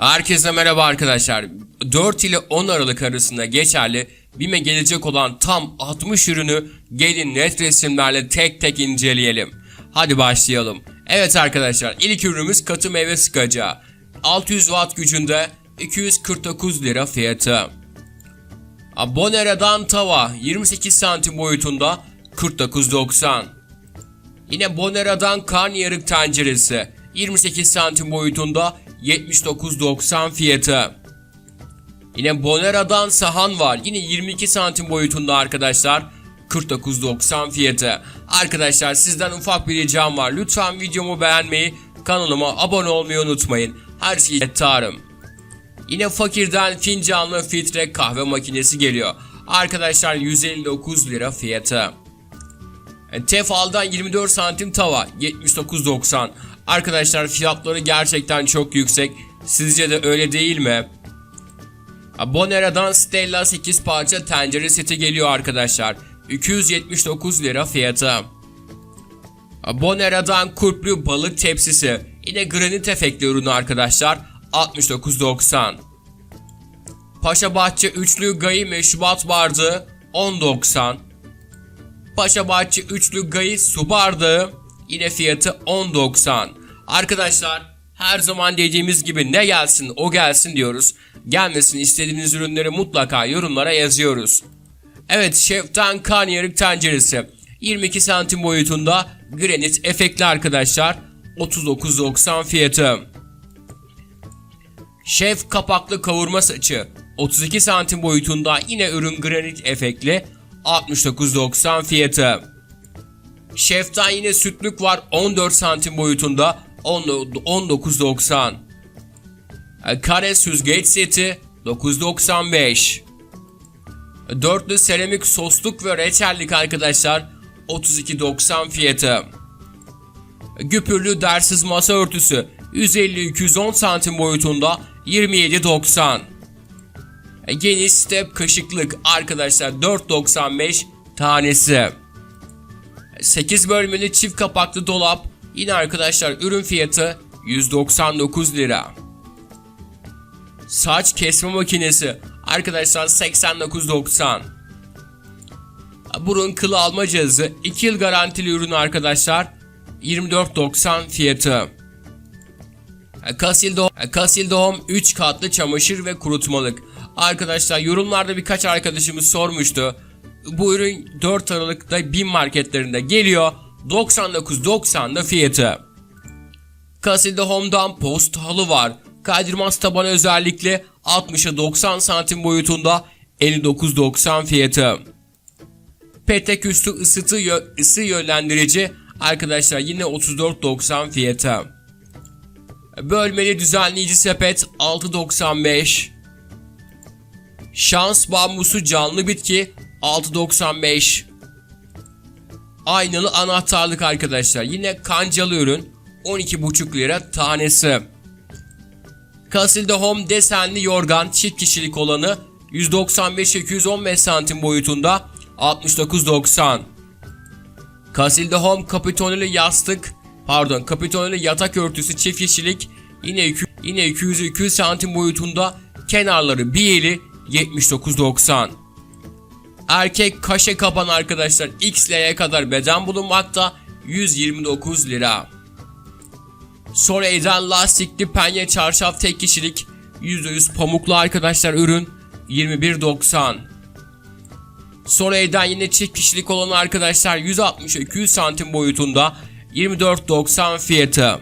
Herkese merhaba arkadaşlar. 4 ile 10 Aralık arasında geçerli BİM'e gelecek olan tam 60 ürünü gelin net resimlerle tek tek inceleyelim. Hadi başlayalım. Evet arkadaşlar ilk ürünümüz katı meyve sıkacağı. 600 watt gücünde 249 lira fiyatı. Bonera'dan tava 28 santim boyutunda 49.90. Yine Bonera'dan karnıyarık tenceresi 28 santim boyutunda 79.90 fiyatı. Yine Bonera'dan sahan var. Yine 22 santim boyutunda arkadaşlar. 49.90 fiyatı. Arkadaşlar sizden ufak bir ricam var. Lütfen videomu beğenmeyi, kanalıma abone olmayı unutmayın. Her şeyi ettarım. Yine fakirden fincanlı filtre kahve makinesi geliyor. Arkadaşlar 159 lira fiyatı. E, Tefal'dan 24 santim tava 79.90. Arkadaşlar fiyatları gerçekten çok yüksek. Sizce de öyle değil mi? Bonera'dan Stella 8 parça tencere seti geliyor arkadaşlar. 279 lira fiyatı. Bonera'dan kurplu balık tepsisi. Yine granit efektli ürünü arkadaşlar. 69.90. Paşa Bahçe üçlü gayi meşrubat bardağı 10.90. Paşa Bahçe üçlü gayi su bardağı yine fiyatı 10.90. Arkadaşlar her zaman dediğimiz gibi ne gelsin o gelsin diyoruz. Gelmesin istediğiniz ürünleri mutlaka yorumlara yazıyoruz. Evet şeften karnıyarık tenceresi 22 santim boyutunda granit efektli arkadaşlar 39.90 fiyatı. Şef kapaklı kavurma saçı 32 santim boyutunda yine ürün granit efektli 69.90 fiyatı. Şeften yine sütlük var 14 santim boyutunda 10 19.90. E, Kare süzgeç seti 9.95. Dörtlü seramik sosluk ve reçellik arkadaşlar 32.90 fiyatı. Güpürlü dersiz masa örtüsü 150-210 santim boyutunda 27.90. E, Geniş step kaşıklık arkadaşlar 4.95 tanesi. 8 bölmeli çift kapaklı dolap yine arkadaşlar ürün fiyatı 199 lira. Saç kesme makinesi arkadaşlar 89.90. Burun kılı alma cihazı 2 yıl garantili ürün arkadaşlar 24.90 fiyatı. Kasildo Kasildom 3 katlı çamaşır ve kurutmalık. Arkadaşlar yorumlarda birkaç arkadaşımız sormuştu. Bu ürün 4 Aralık'ta BİM marketlerinde geliyor. 99.90'da fiyatı. Casilda Home'dan post halı var. Kaydırmaz taban özellikle 60'a 90 santim boyutunda 59.90 fiyatı. Petek üstü ısıtı yö- ısı yönlendirici arkadaşlar yine 34.90 fiyatı. Bölmeli düzenleyici sepet 6.95. Şans bambusu canlı bitki 6.95. Aynalı anahtarlık arkadaşlar. Yine kancalı ürün 12.5 lira tanesi. Casilda Home desenli yorgan çift kişilik olanı 195-215 santim boyutunda 69.90. Casilda Home kapitoneli yastık pardon kapitoneli yatak örtüsü çift kişilik yine yine 200-200 santim boyutunda kenarları biyeli 79.90. Erkek kaşe kapan arkadaşlar XL'ye kadar beden bulunmakta 129 lira. Sorey'den lastikli penye çarşaf tek kişilik %100 pamuklu arkadaşlar ürün 21.90. Sorey'den yine çift kişilik olan arkadaşlar 160-200 santim boyutunda 24.90 fiyatı.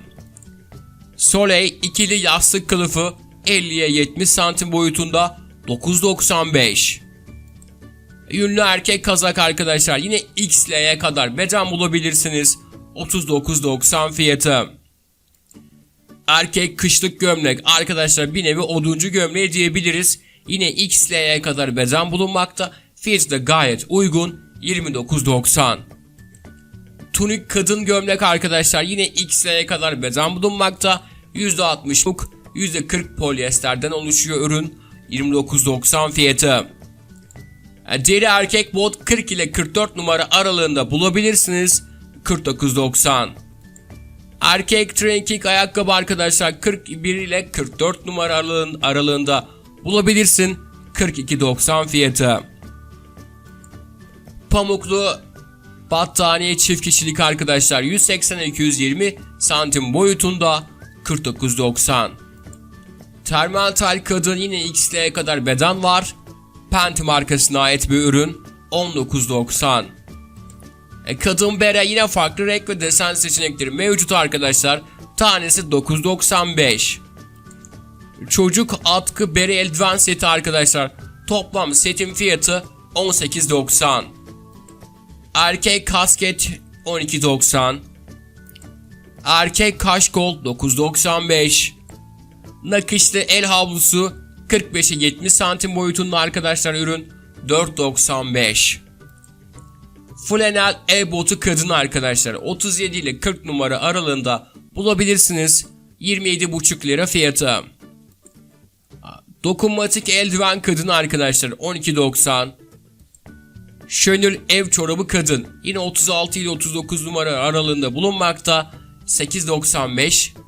Soleil ikili yastık kılıfı 50'ye 70 santim boyutunda 9.95. Yünlü erkek kazak arkadaşlar yine XL'ye kadar beden bulabilirsiniz. 39.90 fiyatı. Erkek kışlık gömlek arkadaşlar bir nevi oduncu gömleği diyebiliriz. Yine XL'ye kadar beden bulunmakta. Fiyatı da gayet uygun 29.90. Tunik kadın gömlek arkadaşlar yine XL'ye kadar beden bulunmakta. %60'luk %40 polyesterden oluşuyor ürün 29.90 fiyatı. Deri erkek bot 40 ile 44 numara aralığında bulabilirsiniz. 49.90. Erkek training ayakkabı arkadaşlar 41 ile 44 numara aralığın, aralığında bulabilirsin. 42.90 fiyatı. Pamuklu battaniye çift kişilik arkadaşlar 180-220 santim boyutunda 49.90. Termal tel kadın yine XL'ye kadar beden var. Penti markasına ait bir ürün 19.90. E, kadın bere yine farklı renk ve desen seçenekleri mevcut arkadaşlar. Tanesi 9.95. Çocuk atkı bere eldiven seti arkadaşlar. Toplam setin fiyatı 18.90. Erkek kasket 12.90. Erkek kaşkol 9.95. Nakışlı el havlusu 45'e 70 santim boyutunda arkadaşlar ürün 4.95. Flanel el botu kadın arkadaşlar 37 ile 40 numara aralığında bulabilirsiniz 27,5 lira fiyatı. Dokunmatik eldiven kadın arkadaşlar 12.90. Şönül ev çorabı kadın yine 36 ile 39 numara aralığında bulunmakta 8.95.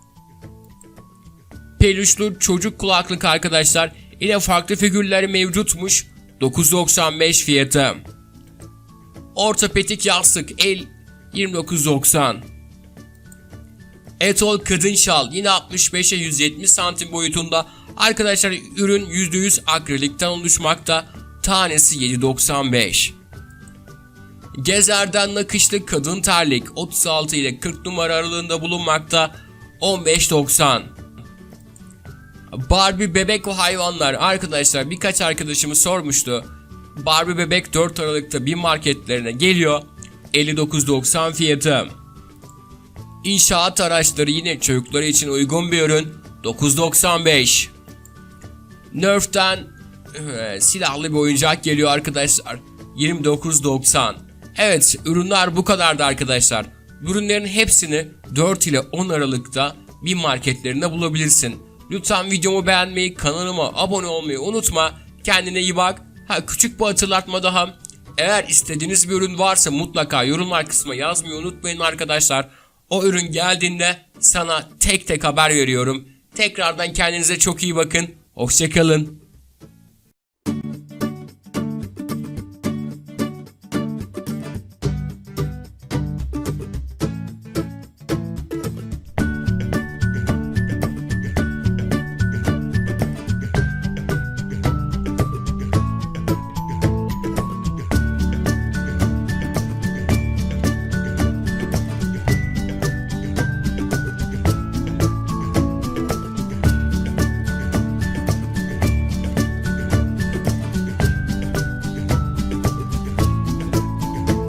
Peluşlu çocuk kulaklık arkadaşlar yine farklı figürleri mevcutmuş 9.95 fiyatı. Ortopedik yastık el 29.90. Etol kadın şal yine 65'e 170 santim boyutunda. Arkadaşlar ürün %100 akrilikten oluşmakta. Tanesi 7.95. Gezer'den nakışlı kadın terlik 36 ile 40 numara aralığında bulunmakta. 15.90. Barbie bebek ve hayvanlar arkadaşlar birkaç arkadaşımız sormuştu. Barbie bebek 4 Aralık'ta bir marketlerine geliyor. 59.90 fiyatı. İnşaat araçları yine çocukları için uygun bir ürün. 9.95. Nerf'ten e, silahlı bir oyuncak geliyor arkadaşlar. 29.90. Evet ürünler bu kadardı arkadaşlar. Ürünlerin hepsini 4 ile 10 Aralık'ta bir marketlerinde bulabilirsin. Lütfen videomu beğenmeyi, kanalıma abone olmayı unutma. Kendine iyi bak. Ha küçük bir hatırlatma daha. Eğer istediğiniz bir ürün varsa mutlaka yorumlar kısmına yazmayı unutmayın arkadaşlar. O ürün geldiğinde sana tek tek haber veriyorum. Tekrardan kendinize çok iyi bakın. Hoşçakalın.